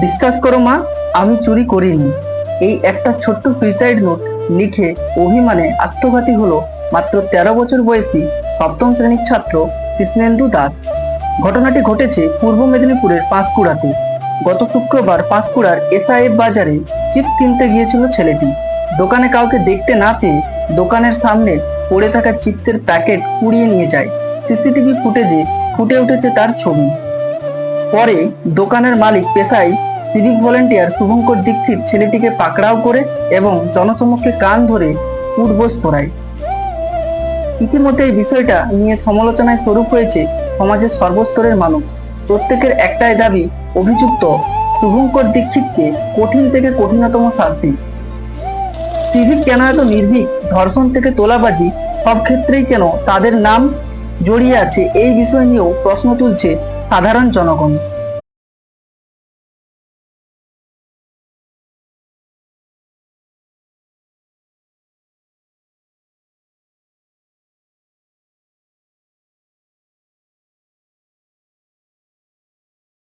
বিশ্বাস করো মা, আমি চুরি করিনি। এই একটা ছোট্ট সুইসাইড নোট লিখে অভিমানে আত্মঘাতী হলো মাত্র তেরো বছর বয়সী সপ্তম শ্রেণির ছাত্র কৃষ্ণেন্দু দাস। ঘটনাটি ঘটেছে পূর্ব মেদিনীপুরের পাঁশকুড়াতে। গত শুক্রবার পাঁশকুড়ার এসআইএফ বাজারে চিপস কিনতে গিয়েছিল ছেলেটি। দোকানে কাউকে দেখতে না পেয়ে দোকানের সামনে পড়ে থাকা চিপসের প্যাকেট কুড়িয়ে নিয়ে যায়। সিসিটিভি ফুটেজে ফুটে উঠেছে তার ছবি। পরে দোকানের মালিক পেশায় সিভিক ভলেন্টিয়ার শুভঙ্কর দীক্ষিত ছেলেটিকে পাকড়াও করে এবং জনসমক্ষে কান ধরে উঠবোস করায়। ইতিমধ্যে এই বিষয়টা নিয়ে সমালোচনায় স্বরূপ হয়েছে সমাজের সর্বস্তরের মানুষ। প্রত্যেকের একটাই দাবি, অভিযুক্ত শুভঙ্কর দীক্ষিতকে কঠিন থেকে কঠিনতম শাস্তি। সিভিক কেন এত নির্ভীক? ধর্ষণ থেকে তোলাবাজি সব ক্ষেত্রেই কেন তাদের নাম জড়িয়ে আছে? এই বিষয় নিয়েও প্রশ্ন তুলছে সাধারণ জনগণ।